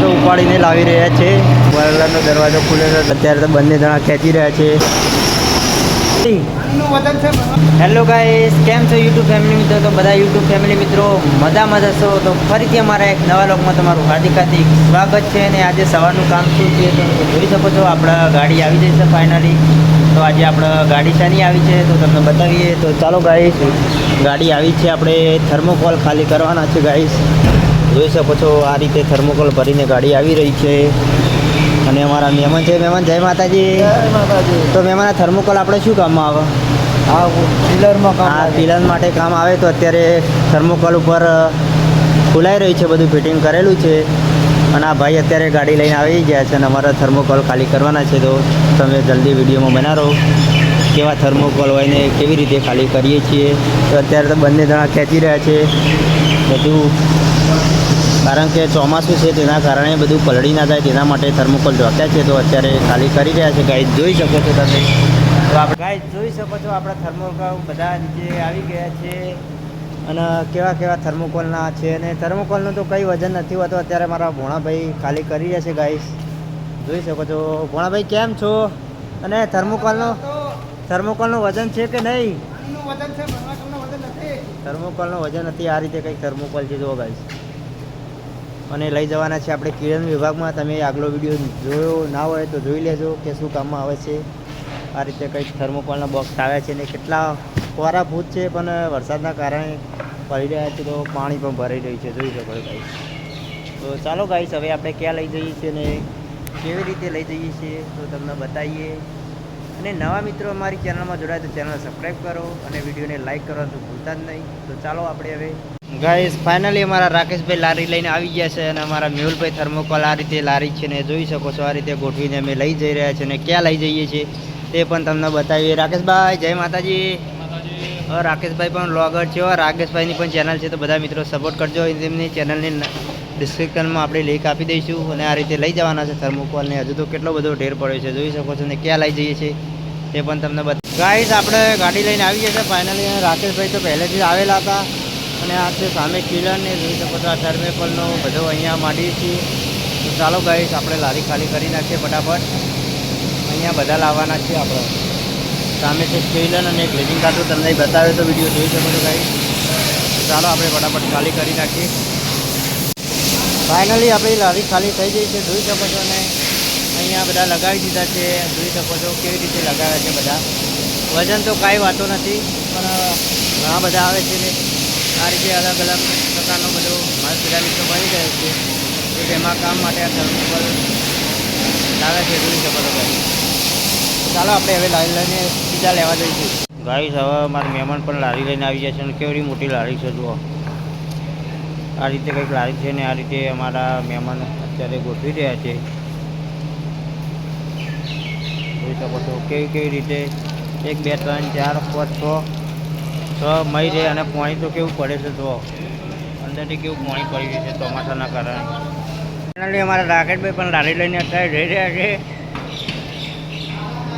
છો ઉપાડીને લાવી રહ્યા છે. બરલાનો દરવાજો ખુલે છે. અત્યારે તો બંને જણા ખેંચી રહ્યા છે. હેલો ગાઈસ કેમ છો યુટ્યુબ ફેમિલી મિત્રો? તો બધા યુટ્યુબ ફેમિલી મિત્રો, મજામાં જશો તો ફરીથી અમારા એક નવા લોકમાં તમારું હાર્દિક હાર્દિક સ્વાગત છે અને આજે સવારનું કામ શું છે તો તમે જોઈ શકો છો, આપણા ગાડી આવી છે ફાઇનલી તો આજે આપણે ગાડી શાની આવી છે, તો તમને બતાવીએ. તો ચાલો ગાઈસ ગાડી આવી છે, આપણે થર્મોકોલ ખાલી કરવાના છે ગાઈસ જોઈ શકો છો આ રીતે થર્મોકોલ ભરીને ગાડી આવી રહી છે. અને અમારા મહેમાન છે. મહેમાન જય માતાજી. તો મહેમાન થર્મોકોલ આપણે શું કામમાં આવે? હા પિલરમાં કામ. પિલર માટે કામ આવે તો અત્યારે થર્મોકોલ ઉપર ખુલાઈ રહ્યું છે. બધું ફિટિંગ કરેલું છે. અને આ ભાઈ અત્યારે ગાડી લઈને આવી ગયા છે અને અમારા થર્મોકોલ ખાલી કરવાના છે. તો તમે જલ્દી વિડીયોમાં બનાવો કેવા થર્મોકોલ હોય ને કેવી રીતે ખાલી કરીએ છીએ. તો અત્યારે તો બંને જણા ખેંચી રહ્યા છે. બધું કારણ કે ચોમાસું છે તેના કારણે બધું પલળી ના જાય તેના માટે થર્મોકોલ ઢોક્યા છે. તો અત્યારે ખાલી કરી રહ્યા છે. ગાઈડ જોઈ શકો છો તમે. તો આપણે ગાઈ જોઈ શકો છો આપણા થર્મોકોલ બધા નીચે આવી ગયા છે અને કેવા કેવા થર્મોકોલના છે અને થર્મોકોલનું તો કંઈ વજન નથી હોતું. અત્યારે મારા ભોણાભાઈ ખાલી કરી રહ્યા છે ગાઈસ જોઈ શકો છો. ભોણાભાઈ કેમ છો? અને થર્મોકોલનો થર્મોકોલનું વજન છે કે નહીં? થર્મોકોલનું વજન નથી. આ રીતે કંઈક થર્મોકોલ છે. જોવો ગાઈસ અને લઈ જવાના છે આપણે કિરણ વિભાગમાં. તમે આગલો વીડિયો જોયો ના હોય તો જોઈ લેજો કે શું કામમાં આવે છે. આ રીતે કંઈક થર્મોકોલના બોક્સ આવ્યા છે ને કેટલા કોરા ભૂત છે, પણ વરસાદના કારણે પડી રહ્યા છે તો પાણી પણ ભરાઈ રહ્યું છે. જોઈ શકો ગાઈસ તો ચાલો ગાઈસ હવે આપણે ક્યાં લઈ જઈએ છીએ ને કેવી રીતે લઈ જઈએ છીએ તો તમને બતાવીએ. અને નવા મિત્રો અમારી ચેનલમાં જોડાય તો ચેનલ સબસ્ક્રાઈબ કરો અને વિડીયોને લાઈક કરવાનું ભૂલતા જ નહીં. તો ચાલો આપણે હવે ગાઈસ ફાઇનલી અમારા રાકેશભાઈ લારી લઈને આવી ગયા છે અને અમારા મેહુલભાઈ થર્મોકોલ આ રીતે લારી છે ને જોઈ શકો છો આ રીતે ગોઠવીને અમે લઈ જઈ રહ્યા છીએ અને ક્યાં લઈ જઈએ છીએ તે પણ તમને બતાવીએ. રાકેશભાઈ જય માતાજી. રાકેશભાઈ પણ બ્લોગર છે. રાકેશભાઈની પણ ચેનલ છે તો બધા મિત્રો સપોર્ટ કરજો. તેમની ચેનલની ડિસ્ક્રિપ્શનમાં આપણે લિંક આપી દઈશું અને આ રીતે લઈ જવાના છે થર્મોકોલને હજુ તો કેટલો બધો ઢેર પડ્યો છે જોઈ શકો છો ને ક્યાં લઈ જઈએ છીએ તે પણ તમને બતા ગાઈસ આપણે ગાડી લઈને આવી ગયા છે ફાઇનલી રાકેશભાઈ તો પહેલેથી જ આવેલા હતા. અને આ છે સામે કિલર ને બધા થર્મેપલનો બધો અહીંયા માંડીએ છીએ. તો ચાલો ગાઈસ આપણે લારી ખાલી કરી નાખીએ ફટાફટ. અહીંયા બધા લાવવાના છે આપણે. સામે છે સ્ટીલન અને ગ્લેઝિંગ કાર્ડ તમને બતાવે તો વીડિયો જોઈ શકો છો ગાઈસ તો ચાલો આપણે ફટાફટ ખાલી કરી નાખીએ. ફાઇનલી આપણી લારી ખાલી થઈ ગઈ છે, જોઈ શકો છો અને અહીંયા બધા લગાવી દીધા છે, જોઈ શકો છો કેવી રીતે લગાવ્યા છે બધા. વજન તો કાંઈ વાતો નથી, પણ ઘણા બધા આવે છે ને. આ રીતે અલગ અલગ પ્રકારનો બધો માલ પિરામિડ બની ગયો છે. તો તેમાં કામ માટે આ થર્મોકોલ લાવે છે શકો છો ચાલો આપણે હવે લારી લઈને બીજા લેવા જઈશું. ગાઈસ, હવે મારા મહેમાન પણ લારી લઈને આવી જાય છે અને કેવડી મોટી લારી છે, જુઓ. આ રીતે કંઈક લારી છે ને આ રીતે અમારા મહેમાન અત્યારે ગોઠવી રહ્યા છે. જોઈ શકો છો કેવી કેવી રીતે એક, બે, ત્રણ, ચાર, પાંચ, છ છ મહી રહે અને પાણી તો કેવું પડે છે તો? અંદરથી કેવું પાણી પડી રહ્યું છે ચોમાસાના કારણે? ફાઇનલી અમારા રાકેશભાઈ પણ લારી લઈને અત્યારે જઈ રહ્યા છે.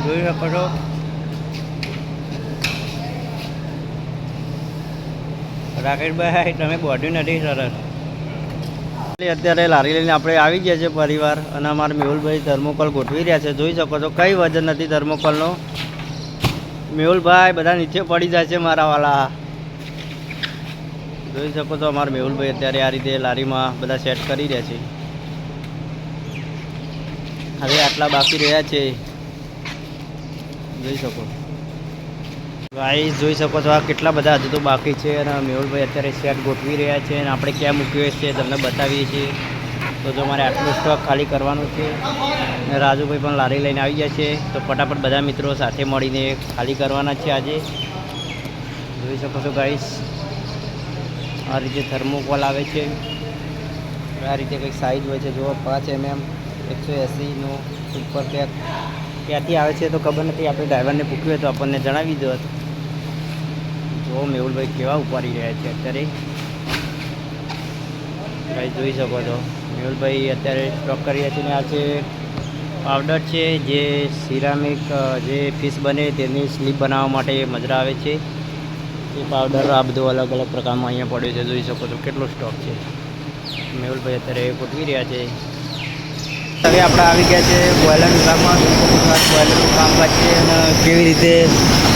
જોઈ શકો છો. રાકેશભાઈ તમે બોડી નથી સરસ. અત્યારે લારી લઈને આપણે આવી ગયા છે પરિવાર અને અમારા મેહુલભાઈ થર્મોકોલ ગોઠવી રહ્યા છે. જોઈ શકો છો કઈ વજન નથી થર્મોકોલનો મેહુલભાઈ બધા નીચે પડી જાય છે મારા વાલા. જોઈ શકો છો અમારા મેહુલભાઈ અત્યારે આ રીતે લારીમાં બધા સેટ કરી રહ્યા છે. હવે આટલા બાકી રહ્યા છે. જોઈ શકો. ભાઈ, જોઈ શકો છો આ કેટલા બધા હજુ તો બાકી છે અને મેહુલભાઈ અત્યારે સેટ ગોઠવી રહ્યા છે અને આપણે ક્યાં મૂકીએ છીએ તમને બતાવીએ છીએ. તો જો મારે આટલો સ્ટોક ખાલી કરવાનો છે. રાજુભાઈ પણ લારી લઈને આવી ગયા છે. તો ફટાફટ બધા મિત્રો સાથે મળીને ખાલી કરવાના છે આજે. જોઈ શકો છો ગાઈસ આ રીતે થર્મોકોલ આવે છે. આ રીતે કંઈક સાઇઝ હોય છે. જુઓ, પાંચ એમએમ એકસો એંસીનું સુપર પેક ક્યાંથી આવે છે તો ખબર નથી. આપણે ડ્રાઈવરને પૂછ્યું તો આપણને જણાવી દો. જો મેહુલભાઈ કેવા ઉપાડી રહ્યા છે અત્યારે. ભાઈ જોઈ શકો છો. મેહુલભાઈ અત્યારે સ્ટોક કરી રહ્યા છે ને આ છે પાવડર છે, જે સિરામિક જે ફિશ બને તેની સ્લીપ બનાવવા માટે મજરા આવે છે. એ પાવડર આ બધું અલગ અલગ પ્રકારમાં અહીંયા પડ્યું છે, જોઈ શકો છો કેટલો સ્ટોક છે. મેહુલભાઈ અત્યારે ગોઠવી રહ્યા છે. હવે આપણે આવી ગયા છે બોયલર વિભાગમાં બોઇલરનું કામકાજ છે અને કેવી રીતે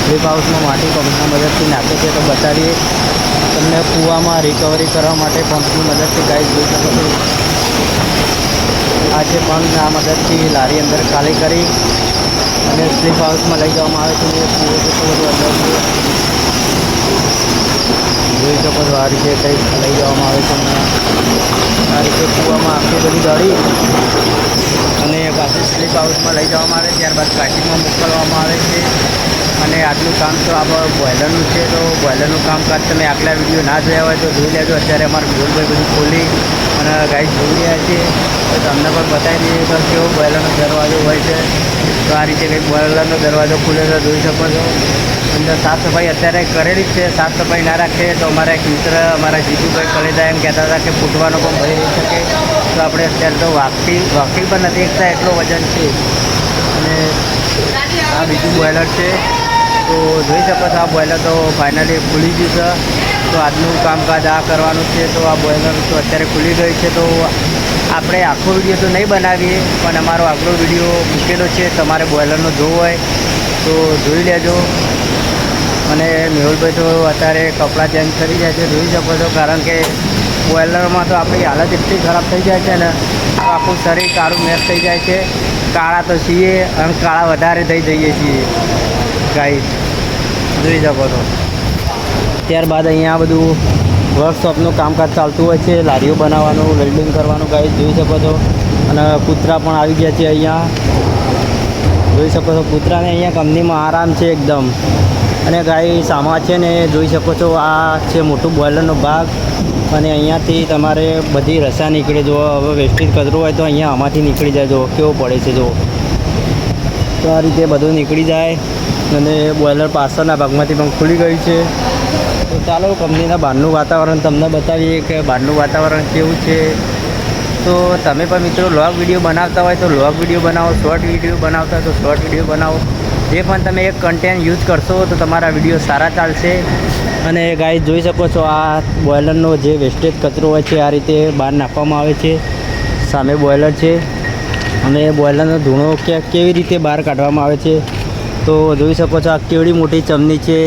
સ્લીપ હાઉસમાં માટી પંપના મદદથી નાખે છે તો બતાવીએ. તમને કૂવામાં રિકવરી કરવા માટે પંપની મદદથી ગાઈડ જોઈ શકો છો. છે પણ આ મદદથી લારી અંદર ખાલી કરી અને સ્લીપ હાઉસમાં લઈ જવામાં આવે છે. જોઈ શકો છો આ રીતે કંઈક લઈ જવામાં આવે છે આ રીતે કૂવામાં આખી બધી ગાડી અને પાછી સ્લીપ હાઉસમાં લઈ જવામાં આવે ત્યારબાદ કાશીમાં મોકલવામાં આવે છે. અને આટલું કામ તો આ બોઇલરનું છે, તો બોઇલરનું કામકાજ તમે આગલા વીડિયો ના જોયા હોય તો જોઈ લેજો. અત્યારે અમારા મેહુલભાઈ બધું ખોલી અને ગાઈડ જોઈ રહ્યા છે. તો તમને પણ બતાવી દઈએ તો કેવો બોઇલરનો દરવાજો હોય છે. તો આ રીતે કંઈક બોઇલરનો દરવાજો ખુલે તો જોઈ શકો છો. અંદર સાફ સફાઈ અત્યારે કરેલી જ છે. સાફ સફાઈ ના રાખીએ તો અમારા એક મિત્ર, અમારા જીતુભાઈ કલેદા એમ કહેતા હતા કે ફૂટવાનો પણ ભય રહી શકે. તો આપણે અત્યારે તો વાકી વાકી પણ નથી એકતા, એટલો વજન છે. અને આ બીજું બોઇલર છે. તો જોઈ શકો છો આ બોઈલર તો ફાઇનલી ખુલી ગયું છે. તો આજનું કામકાજ આ કરવાનું છે. તો આ બોઈલર તો અત્યારે ખુલી ગઈ છે. તો આપણે આખો વીડિયો તો નહીં બનાવીએ, પણ અમારો આગલો વીડિયો મૂકેલો છે. તમારે બોઇલરનો જોવો હોય તો જોઈ લેજો. અને મેહુલભાઈ તો અત્યારે કપડાં ચેન્જ કરી જાય છે. જોઈ શકો છો, કારણ કે બોઈલરમાં તો આપણી હાલત એટલી ખરાબ થઈ જાય છે ને, તો આખું શરીર કાળું મેચ થઈ જાય છે. કાળા તો છીએ, અને કાળા વધારે થઈ જઈએ છીએ. ગાઈ જોઈ શકો છો. ત્યારબાદ અહીંયા બધું વર્કશોપનું કામકાજ ચાલતું હોય છે, લારીઓ બનાવવાનું, વેલ્ડિંગ કરવાનું ગાઈ જોઈ શકો છો. અને કૂતરા પણ આવી ગયા છે અહીંયા. જોઈ શકો છો, કૂતરાને અહીંયા કંપનીમાં આરામ છે એકદમ. અને ગાય સામા છે ને, જોઈ શકો છો, આ છે મોટું બોઇલરનો ભાગ. અને અહીંયાથી તમારે બધી રસા નીકળે, જો હવે વેસ્ટેજ કચરો હોય તો અહીંયા આમાંથી નીકળી જાય, જો કેવો પડે છે, જો. તો આ રીતે બધું નીકળી જાય. અને બોઇલર પાછળના ભાગમાંથી પણ ખુલી ગયું છે. તો ચાલો, કંપનીના બહારનું વાતાવરણ તમને બતાવીએ કે બહારનું વાતાવરણ કેવું છે. તો તમે પણ મિત્રો લોગ વીડિયો બનાવતા હોય તો લોગ વીડિયો બનાવો, શોર્ટ વીડિયો બનાવતા હોય તો શોર્ટ વીડિયો બનાવો. જે પણ તમે એક કન્ટેન્ટ યુઝ કરશો તો તમારા વીડિયો સારા ચાલશે. અને ગાય જોઈ શકો છો આ બોઇલરનો જે વેસ્ટેજ કચરો હોય છે, આ રીતે બહાર નાખવામાં આવે છે. સામે બોઇલર છે. અને બોઇલરનો ધૂણો કે કેવી રીતે બહાર કાઢવામાં આવે છે. તો જોઈ શકો છો, આ કેવડી મોટી ચમની છે,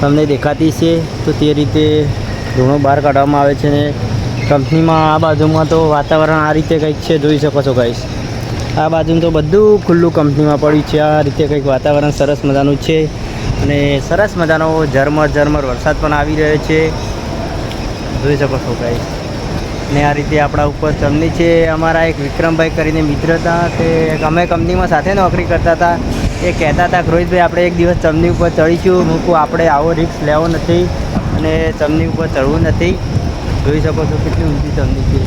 તમને દેખાતી છે. તો તે રીતે ધૂણો બહાર કાઢવામાં આવે છે ને કંપનીમાં આ બાજુમાં તો વાતાવરણ આ રીતે કંઈક છે, જોઈ શકો છો ગાઈશ આ બાજુ તો બધું ખુલ્લું કંપનીમાં પડ્યું છે, આ રીતે કંઈક વાતાવરણ સરસ મજાનું છે. અને સરસ મજાનો ઝરમર ઝરમર વરસાદ પણ આવી રહ્યો છે. જોઈ શકો છો ગાઈસ ને આ રીતે આપણા ઉપર ચમની છે. અમારા એક વિક્રમભાઈ કરીને મિત્ર હતા, તે અમે કંપનીમાં સાથે નોકરી કરતા હતા. એ કહેતા હતા, રોહિતભાઈ, આપણે એક દિવસ ચમની ઉપર ચડીશું, મૂકું, આપણે આવો રિસ્ક લેવો નથી અને ચમની ઉપર ચડવું નથી. જોઈ શકો છો કેટલી ઊંચી ચમની છે.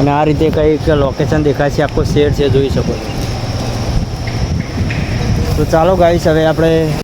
અને આ રીતે કંઈક લોકેશન દેખાય છે, આખો શેર છે, જોઈ શકો છો. તો ચાલો ગાઈશ હવે આપણે